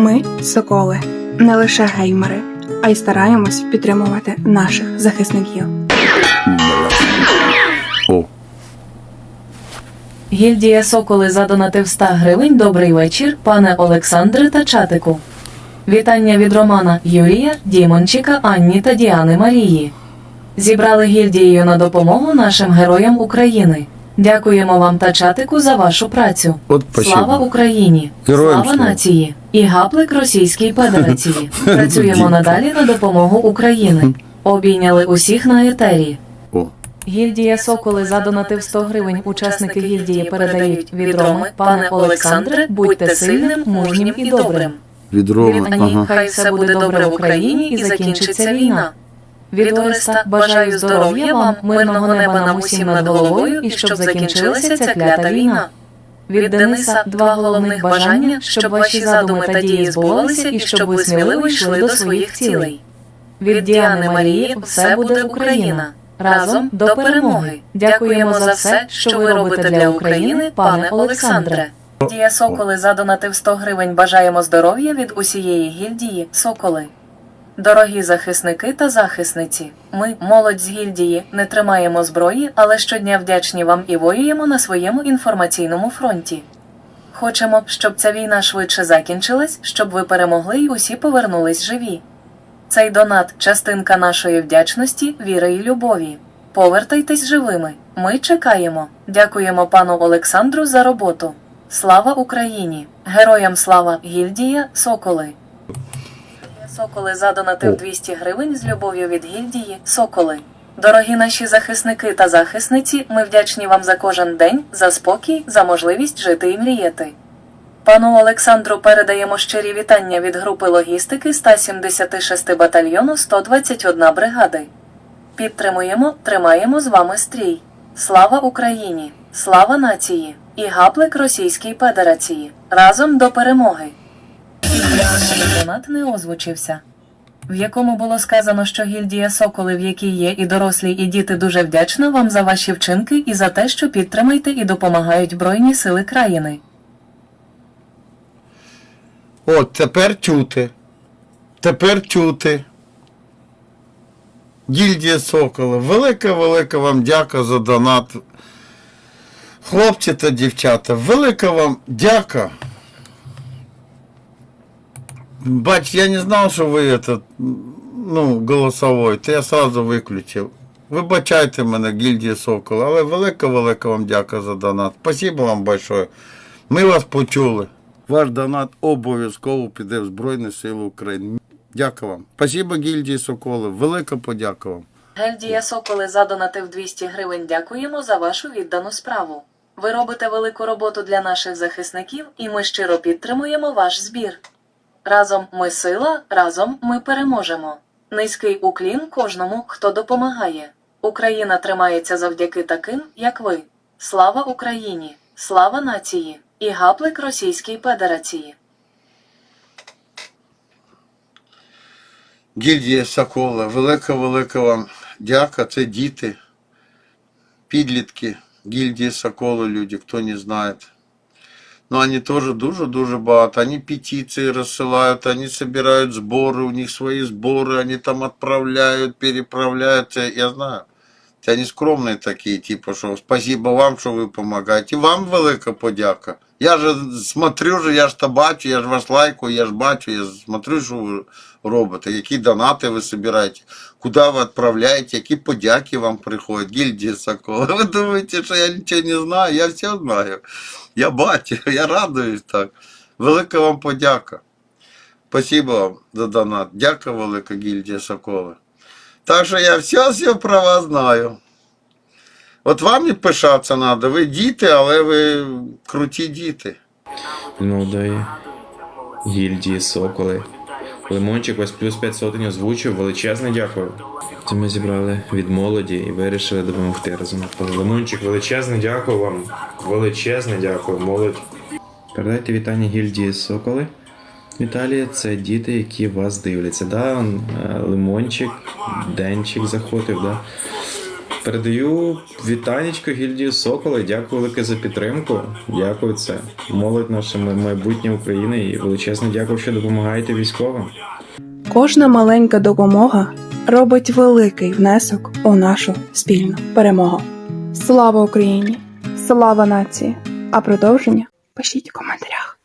Ми соколи, не лише геймери, а й стараємось підтримувати наших захисників. О, Гільдія Соколи задонатив 100 гривень. Добрий вечір, пане Олександре та чатику. Вітання від Романа, Юрія, Дімончика, Анні та Діани Марії. Зібрали гільдією на допомогу нашим героям України. Дякуємо вам та чатику за вашу працю. От спасибо. Слава Україні! Героям слава нації! І гаплик Російській Федерації. Працюємо надалі на допомогу України. Обійняли усіх на етері. о. Гільдія Соколи задонатив 100 гривень. Учасники гільдії передають від Роми. Пане Олександре, будьте сильним, мужнім і добрим. Від Роми. Ага. хай все буде добре в Україні і закінчиться війна. Від Ореста бажаю здоров'я вам, мирного неба нам усім над головою і щоб закінчилася ця клята війна. Від Дениса два головних бажання, щоб ваші задуми та дії збувалися і щоб ви сміливо йшли до своїх цілей. Від Діани Марії все буде Україна. Разом до перемоги. Дякуємо за все, що ви робите для України, пане Олександре. Гільдія Соколи задонатив 100 гривень. Бажаємо здоров'я від усієї гільдії Соколи. Дорогі захисники та захисниці, ми, молодь з гільдії, не тримаємо зброї, але щодня вдячні вам і воюємо на своєму інформаційному фронті. Хочемо, щоб ця війна швидше закінчилась, щоб ви перемогли і усі повернулись живі. Цей донат частинка нашої вдячності, віри і любові. Повертайтесь живими. Ми чекаємо. Дякуємо пану Олександру за роботу. Слава Україні! Героям слава гільдія Соколи. Соколи задонатив О. 200 гривень з любов'ю від гільдії Соколи. Дорогі наші захисники та захисниці, ми вдячні вам за кожен день, за спокій, за можливість жити і мріяти. Пану Олександру передаємо щирі вітання від групи логістики 176 батальйону 121 бригади. Підтримуємо, тримаємо з вами стрій. Слава Україні! Слава нації! І гаплик Російській Федерації! Разом до перемоги! Донат не озвучився. В якому було сказано, що гільдія Соколи, в якій є і дорослі, і діти, дуже вдячна вам за ваші вчинки і за те, що підтримаєте і допомагають Збройні сили країни. От, тепер чути. Тепер чути. Гільдія Сокола. Велика-велика вам дяка за донат. Хлопці та дівчата, велика вам дяка. Бач, я не знав, що ви этот, ну, голосовой, то я сразу виключив. Вибачайте мене, гільдія Сокола, але велика-велика вам дяка за донат. Спасибо вам большое. Ми вас почули. Ваш донат обов'язково піде в Збройні Сили України. Дякую вам. Спасибо гільдії Соколи. Велика подяка вам. Гельдія Соколи задонатив 200 гривень. Дякуємо за вашу віддану справу. Ви робите велику роботу для наших захисників, і ми щиро підтримуємо ваш збір. Разом ми сила, разом ми переможемо. Низький уклін кожному, хто допомагає. Україна тримається завдяки таким, як ви. Слава Україні! Слава нації! І гаплик Російській Федерації! Гільдія Сокола, велика-велика вам дяка. Це діти, підлітки, гільдії Сокола люди, хто не знає Ну, они тоже дуже-дуже багато. Они петиции рассылают, они собирают сборы, у них свои сборы, они там отправляют, переправляют. Це Я знаю. Они скромные такие, типа, що спасибо вам, що ви помогаєте. І вам велика подяка. Я же смотрю, я ж то бачу, я ж вас лайкаю, я ж бачу, я смотрю, що ви робите, які донати ви собираєте, куди ви відправляєте, які подяки вам приходять, гільдія Сокола. Ви думаєте, що я нічого не знаю? Я все знаю. Я бачу, я радуюсь так. Велика вам подяка. Спасибо вам за донат. Дяка велика гільдія Соколи. Так що я все, все про вас знаю. От вам і пишатися треба. Ви діти, але ви круті діти. молодої гільдії Соколи. Лимончик ось плюс 5 сотень озвучив, величезне дякую. Це ми зібрали від молоді і вирішили допомогти разом. Лимончик, величезне дякую вам. Величезне дякую, молодь. Передайте вітання гільдії Соколи. Віталія, це діти, які вас дивляться. Да? е, Лимончик, Денчик заходив, да? Передаю вітанечко гільдії Соколи. Дякую велике за підтримку. Дякую, це молодь наша майбутнє України і величезне дякую, що допомагаєте військовим. Кожна маленька допомога робить великий внесок у нашу спільну перемогу. Слава Україні! Слава нації! А продовження пишіть у коментарях.